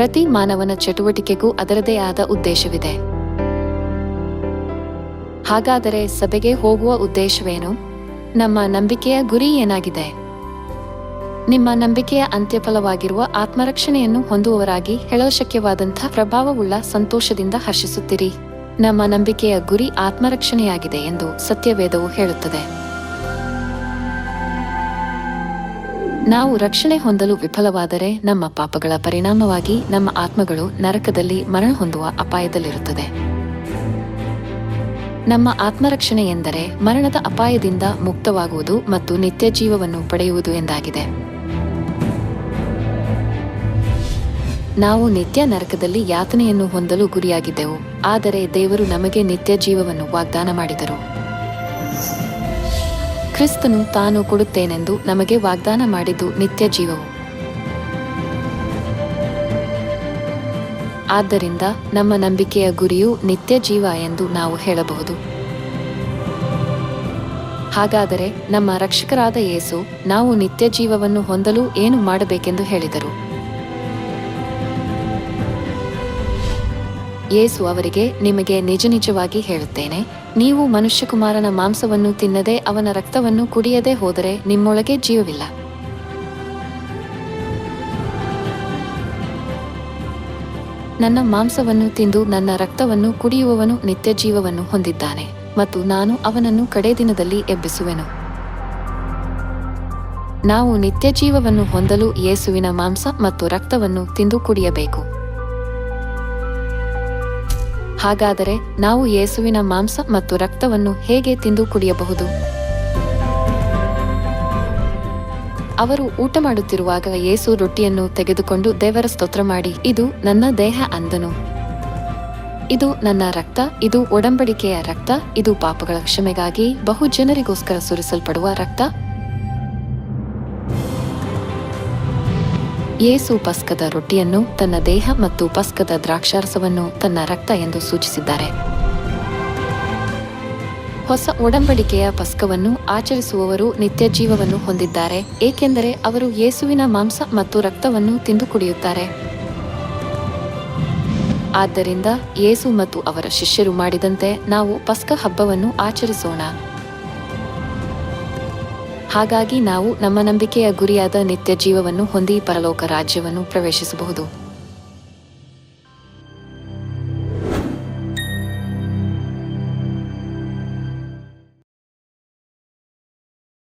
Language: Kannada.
ಪ್ರತಿ ಮಾನವನ ಚಟುವಟಿಕೆಗೂ ಅದರದೇ ಆದ ಉದ್ದೇಶವಿದೆ. ಹಾಗಾದರೆ ಸಭೆಗೆ ಹೋಗುವ ಉದ್ದೇಶವೇನು? ನಮ್ಮ ನಂಬಿಕೆಯ ಗುರಿ ಏನಾಗಿದೆ? ನಿಮ್ಮ ನಂಬಿಕೆಯ ಅಂತ್ಯಫಲವಾಗಿರುವ ಆತ್ಮರಕ್ಷಣೆಯನ್ನು ಹೊಂದುವವರಾಗಿ ಹೇಳಲು ಶಕ್ಯವಾದಂಥ ಪ್ರಭಾವವುಳ್ಳ ಸಂತೋಷದಿಂದ ಹರ್ಷಿಸುತ್ತಿರಿ. ನಮ್ಮ ನಂಬಿಕೆಯ ಗುರಿ ಆತ್ಮರಕ್ಷಣೆಯಾಗಿದೆ ಎಂದು ಸತ್ಯವೇದವು ಹೇಳುತ್ತದೆ. ನಾವು ರಕ್ಷಣೆ ಹೊಂದಲು ವಿಫಲವಾದರೆ ನಮ್ಮ ಪಾಪಗಳ ಪರಿಣಾಮವಾಗಿ ನಮ್ಮ ಆತ್ಮಗಳು ನರಕದಲ್ಲಿ ಮರಣ ಹೊಂದುವ ಅಪಾಯದಲ್ಲಿರುತ್ತದೆ. ನಮ್ಮ ಆತ್ಮರಕ್ಷಣೆ ಎಂದರೆ ಮರಣದ ಅಪಾಯದಿಂದ ಮುಕ್ತವಾಗುವುದು ಮತ್ತು ನಿತ್ಯ ಜೀವವನ್ನು ಪಡೆಯುವುದು ಎಂದಾಗಿದೆ. ನಾವು ನಿತ್ಯ ನರಕದಲ್ಲಿ ಯಾತನೆಯನ್ನು ಹೊಂದಲು ಗುರಿಯಾಗಿದ್ದೆವು, ಆದರೆ ದೇವರು ನಮಗೆ ನಿತ್ಯ ಜೀವವನ್ನು ವಾಗ್ದಾನ ಮಾಡಿದರು. ಕ್ರಿಸ್ತನು ತಾನು ಕೊಡುತ್ತೇನೆಂದು ನಮಗೆ ವಾಗ್ದಾನ ಮಾಡಿದ್ದು ನಿತ್ಯ ಜೀವವು. ಆದ್ದರಿಂದ ನಮ್ಮ ನಂಬಿಕೆಯ ಗುರಿಯು ನಿತ್ಯ ಜೀವ ಎಂದು ನಾವು ಹೇಳಬಹುದು. ಹಾಗಾದರೆ ನಮ್ಮ ರಕ್ಷಕರಾದ ಯೇಸು, ನಾವು ನಿತ್ಯ ಜೀವವನ್ನು ಹೊಂದಲು ಏನು ಮಾಡಬೇಕೆಂದು ಹೇಳಿದರು. ಯೇಸು ಅವರಿಗೆ ನಿಮಗೆ ನಿಜ ನಿಜವಾಗಿ ಹೇಳುತ್ತೇನೆ, ನೀವು ಮನುಷ್ಯಕುಮಾರನ ಮಾಂಸವನ್ನು ತಿನ್ನದೆ ಅವನ ರಕ್ತವನ್ನು ಕುಡಿಯದೆ ಹೋದರೆ ನಿಮ್ಮೊಳಗೆ ಜೀವವಿಲ್ಲ. ನನ್ನ ಮಾಂಸವನ್ನು ತಿಂದು ನನ್ನ ರಕ್ತವನ್ನು ಕುಡಿಯುವವನು ನಿತ್ಯ ಜೀವವನ್ನು ಹೊಂದಿದ್ದಾನೆ ಮತ್ತು ನಾನು ಅವನನ್ನು ಕಡೆ ದಿನದಲ್ಲಿ ಎಬ್ಬಿಸುವೆನು. ನಾವು ನಿತ್ಯ ಜೀವವನ್ನು ಹೊಂದಲು ಯೇಸುವಿನ ಮಾಂಸ ಮತ್ತು ರಕ್ತವನ್ನು ತಿಂದು ಕುಡಿಯಬೇಕು. ಹಾಗಾದರೆ ನಾವು ಯೇಸುವಿನ ಮಾಂಸ ಮತ್ತು ರಕ್ತವನ್ನು ಹೇಗೆ ತಿಂದು ಕುಡಿಯಬಹುದು? ಅವರು ಊಟ ಮಾಡುತ್ತಿರುವಾಗ ಯೇಸು ರೊಟ್ಟಿಯನ್ನು ತೆಗೆದುಕೊಂಡು ದೇವರ ಸ್ತೋತ್ರ ಮಾಡಿ, ಇದು ನನ್ನ ದೇಹ ಅಂದನು. ಇದು ನನ್ನ ರಕ್ತ, ಇದು ಒಡಂಬಡಿಕೆಯ ರಕ್ತ, ಇದು ಪಾಪಗಳ ಕ್ಷಮೆಗಾಗಿ ಬಹು ಜನರಿಗೋಸ್ಕರ ಸುರಿಸಲ್ಪಡುವ ರಕ್ತ. ಯೇಸು ಪಸ್ಕದ ರೊಟ್ಟಿಯನ್ನು ತನ್ನ ದೇಹ ಮತ್ತು ಪಸ್ಕದ ದ್ರಾಕ್ಷಾರಸವನ್ನು ತನ್ನ ರಕ್ತ ಎಂದು ಸೂಚಿಸಿದ್ದಾರೆ. ಹೊಸ ಒಡಂಬಡಿಕೆಯ ಪಸ್ಕವನ್ನು ಆಚರಿಸುವವರು ನಿತ್ಯ ಜೀವವನ್ನು ಹೊಂದಿದ್ದಾರೆ, ಏಕೆಂದರೆ ಅವರು ಯೇಸುವಿನ ಮಾಂಸ ಮತ್ತು ರಕ್ತವನ್ನು ತಿಂದು ಕುಡಿಯುತ್ತಾರೆ. ಆದ್ದರಿಂದ ಯೇಸು ಮತ್ತು ಅವರ ಶಿಷ್ಯರು ಮಾಡಿದಂತೆ ನಾವು ಪಸ್ಕ ಹಬ್ಬವನ್ನು ಆಚರಿಸೋಣ. ಹಾಗಾಗಿ ನಾವು ನಮ್ಮ ನಂಬಿಕೆಯ ಗುರಿಯಾದ ನಿತ್ಯ ಜೀವವನ್ನು ಹೊಂದಿ ಪರಲೋಕ ರಾಜ್ಯವನ್ನು ಪ್ರವೇಶಿಸಬಹುದು.